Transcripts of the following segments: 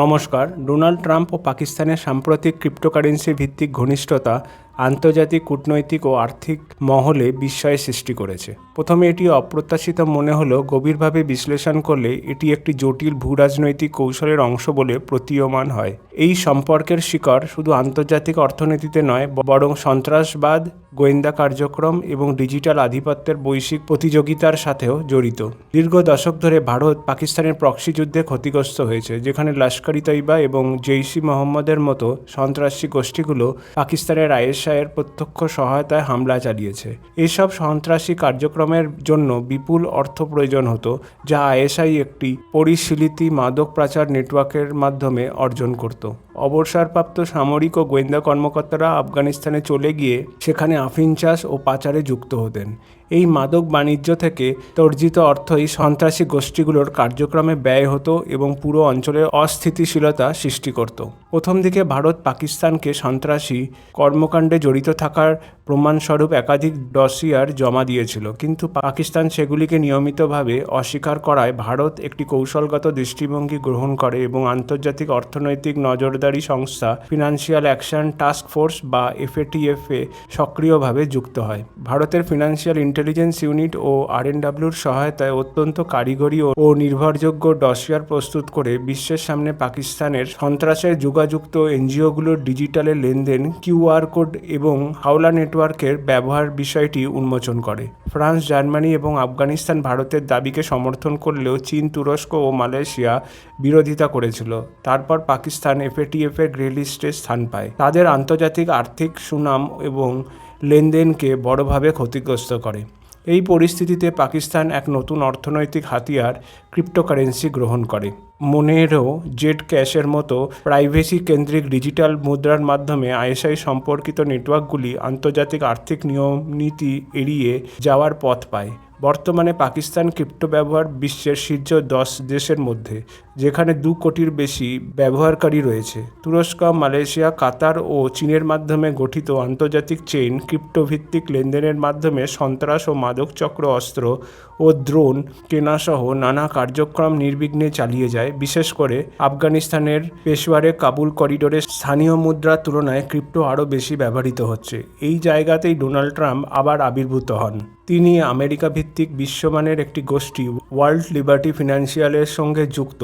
নমস্কার। Donald Trump ও পাকিস্তানের সাম্প্রতিক ক্রিপ্টোকারেন্সি ভিত্তিক ঘনিষ্ঠতা আন্তর্জাতিক কূটনৈতিক ও আর্থিক মহলে বিস্ময়ের সৃষ্টি করেছে। প্রথমে এটি অপ্রত্যাশিত মনে হলেও গভীরভাবে বিশ্লেষণ করলে এটি একটি জটিল ভূরাজনৈতিক কৌশলের অংশ বলে প্রতীয়মান হয়। এই সম্পর্কের শিকড় শুধু আন্তর্জাতিক অর্থনীতিতে নয় বরং সন্ত্রাসবাদ, গোয়েন্দা কার্যক্রম এবং ডিজিটাল আধিপত্যের বৈশ্বিক প্রতিযোগিতার সাথেও জড়িত। দীর্ঘ দশক ধরে ভারত পাকিস্তানের প্রক্সি যুদ্ধে ক্ষতিগ্রস্ত হয়েছে, যেখানে লস্কর তৈবা এবং জেইসি মোহাম্মদের মতো সন্ত্রাসী গোষ্ঠীগুলো পাকিস্তানের আইএসআইয়ের প্রত্যক্ষ সহায়তায় হামলা চালিয়েছে। এসব সন্ত্রাসী কার্যক্রমের জন্য বিপুল অর্থ প্রয়োজন হতো, যা আইএসআই একটি পরিশীলিতি মাদক পাচার নেটওয়ার্কের মাধ্যমে অর্জন করত। অবসরপ্রাপ্ত সামরিক ও গোয়েন্দা কর্মকর্তারা আফগানিস্তানে চলে গিয়ে সেখানে আফিন চাষ ও পাচারে যুক্ত হতেন। এই মাদক বাণিজ্য থেকে তর্জিত অর্থই সন্ত্রাসী গোষ্ঠীগুলোর কার্যক্রমে ব্যয় হতো এবং পুরো অঞ্চলের অস্থিতিশীলতা সৃষ্টি করত। প্রথম দিকে ভারত পাকিস্তানকে সন্ত্রাসী কর্মকাণ্ডে জড়িত থাকার প্রমাণস্বরূপ একাধিক ডসিয়ার জমা দিয়েছিল, কিন্তু পাকিস্তান সেগুলিকে নিয়মিতভাবে অস্বীকার করায় ভারত একটি কৌশলগত দৃষ্টিভঙ্গি গ্রহণ করে এবং আন্তর্জাতিক অর্থনৈতিক নজরদারি সংস্থা ফিনান্সিয়াল অ্যাকশন টাস্ক ফোর্স বা এফএটিএফে সক্রিয়ভাবে যুক্ত হয়। ভারতের ফিনান্সিয়াল ইন্টেলিজেন্স ইউনিট ও আর আরএনডাব্লিউর সহায়তায় অত্যন্ত কারিগরি ও নির্ভরযোগ্য ডসিয়ার প্রস্তুত করে বিশ্বের সামনে পাকিস্তানের সন্ত্রাসের যোগাযুক্ত এনজিওগুলোর ডিজিটালের লেনদেন কিউআর কোড এবং হাওলা নেটওয়ার্কের ব্যবহার বিষয়টি উন্মোচন করে। ফ্রান্স, জার্মানি এবং আফগানিস্তান ভারতের দাবিকে সমর্থন করলেও চীন, তুরস্ক ও মালয়েশিয়া বিরোধিতা করেছিল। তারপর পাকিস্তান এফএটিএফ এর গ্রে লিস্টে স্থান পায়। তাদের আন্তর্জাতিক আর্থিক সুনাম এবং লেনদেনকে বড়ভাবে ক্ষতিগ্রস্ত করে। এই পরিস্থিতিতে পাকিস্তান এক নতুন অর্থনৈতিক হাতিয়ার ক্রিপ্টোকারেন্সি গ্রহণ করে। মনেরো জেট ক্যাশের মতো প্রাইভেসি কেন্দ্রিক ডিজিটাল মুদ্রার মাধ্যমে আইএসআই সম্পর্কিত নেটওয়ার্কগুলি আন্তর্জাতিক আর্থিক নিয়ম নীতি এড়িয়ে যাওয়ার পথ পায়। বর্তমানে পাকিস্তান ক্রিপ্টো ব্যবহার বিশ্বের শীর্ষ দশ দেশের মধ্যে, যেখানে দু কোটির বেশি ব্যবহারকারী রয়েছে। তুরস্ক, মালয়েশিয়া, কাতার ও চীনের মাধ্যমে গঠিত আন্তর্জাতিক চেইন ক্রিপ্টোভিত্তিক লেনদেনের মাধ্যমে সন্ত্রাস ও মাদক চক্র অস্ত্র ও দ্রোন কেনাসহ নানা কার্যক্রম নির্বিঘ্নে চালিয়ে যায়। বিশেষ করে আফগানিস্তানের পেশোয়ারে কাবুল করিডোরে স্থানীয় মুদ্রার তুলনায় ক্রিপ্টো আরও বেশি ব্যবহৃত হচ্ছে। এই জায়গাতেই ডোনাল্ড ট্রাম্প আবার আবির্ভূত হন। তিনি আমেরিকা ভিত্তিক বিশ্বমানের একটি গোষ্ঠী, ওয়ার্ল্ড লিবার্টি ফিনান্সিয়ালের সঙ্গে যুক্ত,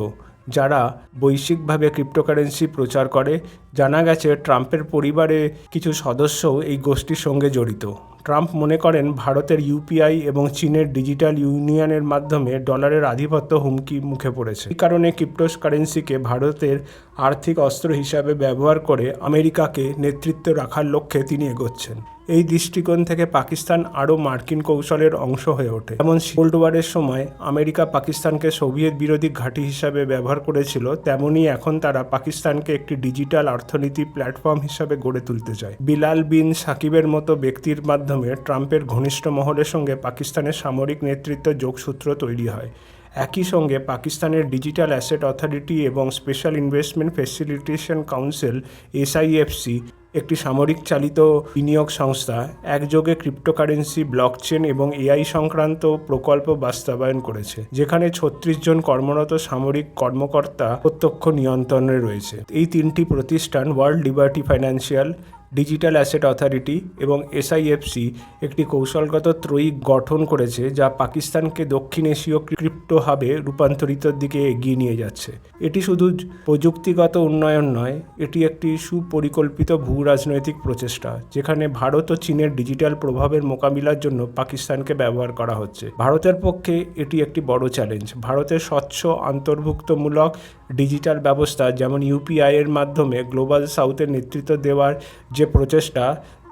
যারা বৈশ্বিকভাবে ক্রিপ্টোকারেন্সি প্রচার করে। জানা গেছে, ট্রাম্পের পরিবারে কিছু সদস্যও এই গোষ্ঠীর সঙ্গে জড়িত। ট্রাম্প মনে করেন ভারতের ইউপিআই এবং চীনের ডিজিটাল ইউনিয়নের মাধ্যমে ডলারের আধিপত্য হুমকি মুখে পড়েছে। এই কারণে ক্রিপ্টোস কারেন্সিকে ভারতের আর্থিক অস্ত্র হিসাবে ব্যবহার করে আমেরিকাকে নেতৃত্ব রাখার লক্ষ্যে তিনি এগোচ্ছেন। এই দৃষ্টিকোণ থেকে পাকিস্তান আরও মার্কিন কৌশলের অংশ হয়ে ওঠে। যেমন কোল্ড ওয়ারের সময় আমেরিকা পাকিস্তানকে সোভিয়েত বিরোধী ঘাঁটি হিসাবে ব্যবহার করেছিল, তেমনই এখন তারা পাকিস্তানকে একটি ডিজিটাল অর্থনীতি প্ল্যাটফর্ম হিসাবে গড়ে তুলতে চায়। বিলাল বিন সাকিবের মতো ব্যক্তির মাধ্যমে ট্রাম্পের ঘনিষ্ঠ মহলের সঙ্গে পাকিস্তানের সামরিক নেতৃত্ব যোগসূত্র তৈরি হয়। একই সঙ্গে পাকিস্তানের ডিজিটাল অ্যাসেট অথরিটি এবং special investment facilitation council SIFC একটি সামরিক চালিত বিনিয়োগ সংস্থা, একযোগে ক্রিপ্টোকারেন্সি ব্লকচেন এবং এআই সংক্রান্ত প্রকল্প বাস্তবায়ন করেছে, যেখানে ছত্রিশ জন কর্মরত সামরিক কর্মকর্তা প্রত্যক্ষ নিয়ন্ত্রণে রয়েছে। এই তিনটি প্রতিষ্ঠান world liberty financial digital asset authority এবং এসআইএফসি একটি কৌশলগত ত্রয়ী গঠন করেছে যা পাকিস্তানকে দক্ষিণ এশীয় ক্রিপ্টো হাবে রূপান্তরিতর দিকে এগিয়ে নিয়ে যাচ্ছে। এটি শুধু প্রযুক্তিগত উন্নয়ন নয়, এটি একটি সুপরিকল্পিত ভূ রাজনৈতিক প্রচেষ্টা, যেখানে ভারত ও চীনের ডিজিটাল প্রভাবের মোকাবিলার জন্য পাকিস্তানকে ব্যবহার করা হচ্ছে। ভারতের পক্ষে এটি একটি বড় চ্যালেঞ্জ। ভারতের স্বচ্ছ, অন্তর্ভুক্তমূলক ডিজিটাল ব্যবস্থা, যেমন ইউপিআই এর মাধ্যমে গ্লোবাল সাউথের নেতৃত্ব দেওয়ার যে প্রচেষ্টা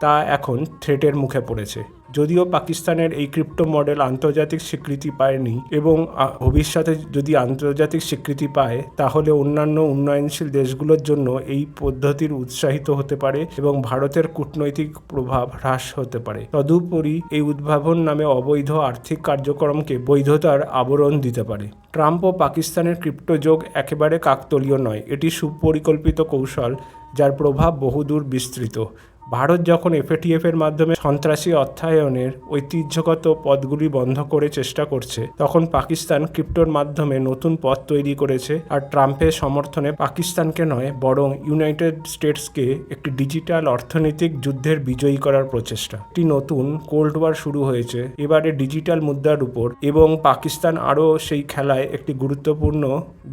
তা এখন থ্রেটের মুখে পড়েছে। যদিও পাকিস্তানের এই ক্রিপ্টো মডেল আন্তর্জাতিক স্বীকৃতি পায়নি এবং ভবিষ্যতে যদি আন্তর্জাতিক স্বীকৃতি পায়, তাহলে অন্যান্য উন্নয়নশীল দেশগুলোর জন্য এই পদ্ধতির উৎসাহিত হতে পারে এবং ভারতের কূটনৈতিক প্রভাব হ্রাস হতে পারে। তদুপরি এই উদ্ভাবন নামে অবৈধ আর্থিক কার্যক্রমকে বৈধতার আবরণ দিতে পারে। ট্রাম্প ও পাকিস্তানের ক্রিপ্টো যোগ একেবারে কাকতলীয় নয়। এটি সুপরিকল্পিত কৌশল যার প্রভাব বহুদূর বিস্তৃত। ভারত যখন এফএটিএফ এর মাধ্যমে সন্ত্রাসী অর্থায়নের ঐতিহ্যগত পথগুলি বন্ধ করে চেষ্টা করছে, তখন পাকিস্তান ক্রিপ্টোর মাধ্যমে নতুন পথ তৈরি করেছে আর ট্রাম্পের সমর্থনে পাকিস্তানকে নয়, বরং ইউনাইটেড স্টেটসকে একটি ডিজিটাল অর্থনৈতিক যুদ্ধের বিজয়ী করার প্রচেষ্টা। একটি নতুন কোল্ড ওয়ার শুরু হয়েছে, এবারে ডিজিটাল মুদ্রার উপর, এবং পাকিস্তান আরও সেই খেলায় একটি গুরুত্বপূর্ণ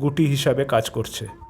গুটি হিসাবে কাজ করছে।